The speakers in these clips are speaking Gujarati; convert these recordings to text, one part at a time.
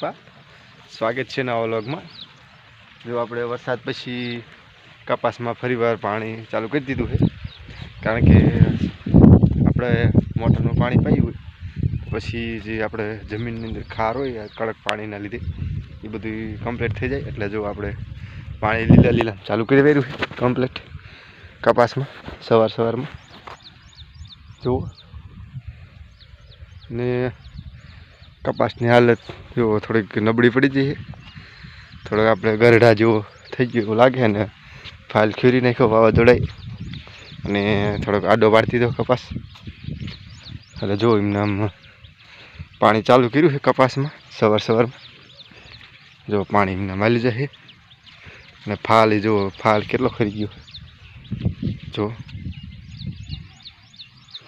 કૃપા સ્વાગત છે નવા વ્લોગમાં. જો આપણે વરસાદ પછી કપાસમાં ફરીવાર પાણી ચાલુ કરી દીધું છે. કારણ કે આપણે મોટરનું પાણી પાયું હોય. પછી જે આપણે જમીનની અંદર ખાર હોય કડક પાણીના લીધે, એ બધું કમ્પ્લીટ થઈ જાય. એટલે જો આપણે પાણી લીલા લીલા ચાલુ કરી દેવું છે કમ્પ્લીટ કપાસમાં, સવાર સવારમાં. જુઓ. ને કપાસની હાલત જુઓ થોડીક નબળી પડી જઈએ થોડોક આપણે ગરડા જેવો થઈ ગયો એવું લાગે ને ફાઇલ ખીરી નાખ્યો વાવાઝોડાઈ અને થોડોક આડો પાડતી દીધો કપાસ. એટલે જો એમને આમ પાણી ચાલુ કર્યું છે કપાસમાં, સવાર સવારમાં. જો પાણી એમને માલી જશે. અને ફાલ જો, ફાલ કેટલો ખરી ગયો. જો.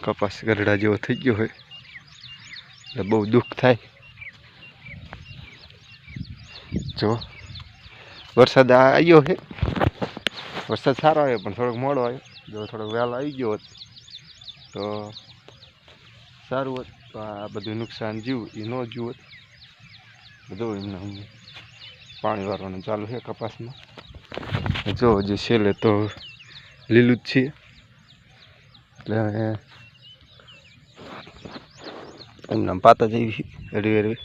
કપાસ ગરડા જેવો થઈ ગયો હોય એટલે બહુ દુઃખ થાય. જો, વરસાદ આવ્યો છે વરસાદ સારો આવ્યો, પણ થોડોક મોડો આવ્યો. જો, થોડોક વહેલો આવી ગયો હોત. તો સારું હોત, તો આ બધું નુકસાન જીવ એ ન જીવ હોત. બધું એમને પાણી વાળવાનું ચાલુ છે કપાસમાં. જો જે છેલ્લે તો લીલું જ છીએ. એટલે એમના પાતા જેવી હરવી હરવી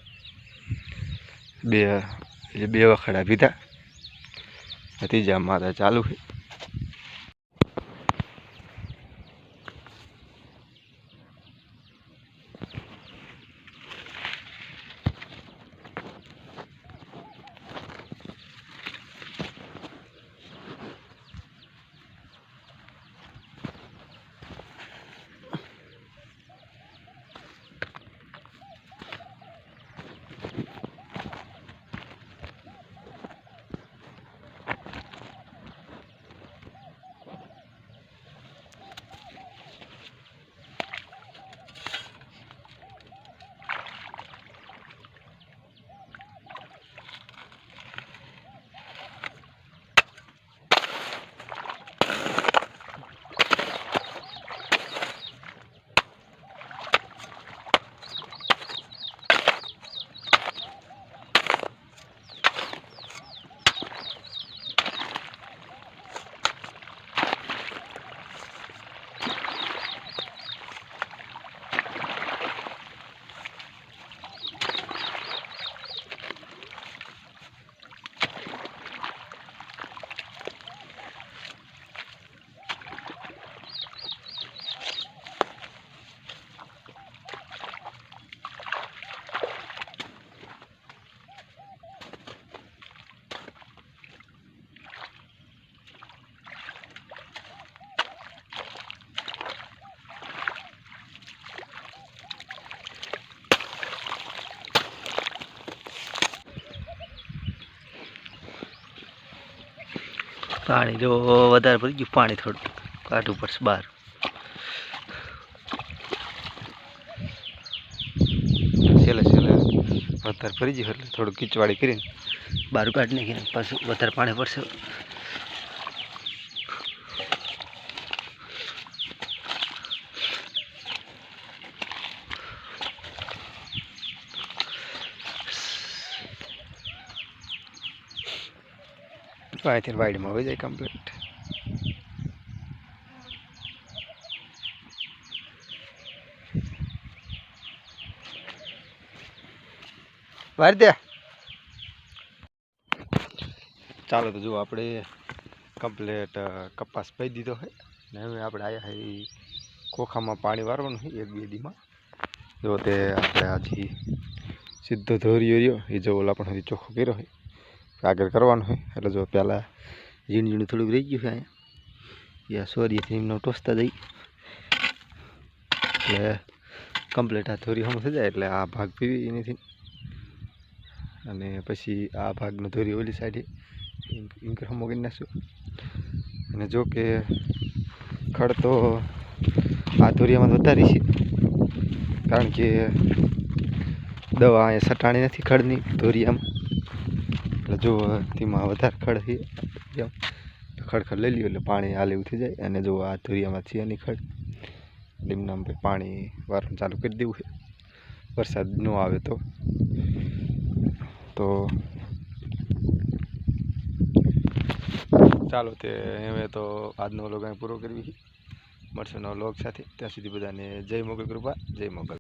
બે એટલે બે વખડા પીધા ત્રીજા માતા ચાલુ છે. પાણી જો વધારે પડી ગયું, પાણી થોડું કાઢવું પડશે બહાર. છેલ્લે છેલ્લે. વધારે ફરી ગયું એટલે થોડું કીચવાડી કરીને બહાર કાઢી નાખીને પાછું વધારે પાણી પડશે. તો અહીંથી વાડીમાં આવી જાય કમ્પ્લીટ વારી દે ચાલો તો જો આપણે કમ્પ્લેટ કપાસ પહી દીધો છે ને હવે આપણે આવ્યા છે ઈ ખોખામાં પાણી વારવાનું છે એક બે દીમાં જો તે આપણે હજી સીધો ધોર્યો રહ્યો એ જો ઓલા પણ હજી ચોખ્ખો કર્યો છે આગળ કરવાનું હોય. એટલે જો પહેલાં ઝીણ ઝીણું થોડુંક રહી ગયું છે અહીંયા. યા સોરીથી એમને ટોસતા જઈ. એટલે કમ્પ્લીટ આ ધોરી હમ થઈ જાય. એટલે આ ભાગ પીવી નથી અને પછી આ ભાગનો ધોરી ઓલી સાઈડે ઇન્કર હમો કરી નાખશું. અને જો કે ખડ તો આ ધોરિયામાં વધારી છે. કારણ કે દવા અહીંયા સટાણી નથી ખડની ધોરિયામાં. એટલે જો તેમાં વધારે ખડ એમ. ખડ ખડ લઈ લ્યો એટલે પાણી હાલ થઈ જાય. અને જો આ ધોરિયામાં છે એની ખડ લીમડામાં ભાઈ પાણી વારવાનું ચાલુ કરી દેવું છે. વરસાદ ન આવે તો. તો ચાલો તે હવે તો આજનો લોગ અહીં પૂરો કરવી મળશે નવો લોગ સાથે. ત્યાં સુધી બધાને જય મોગલ કૃપા, જય મોગલ.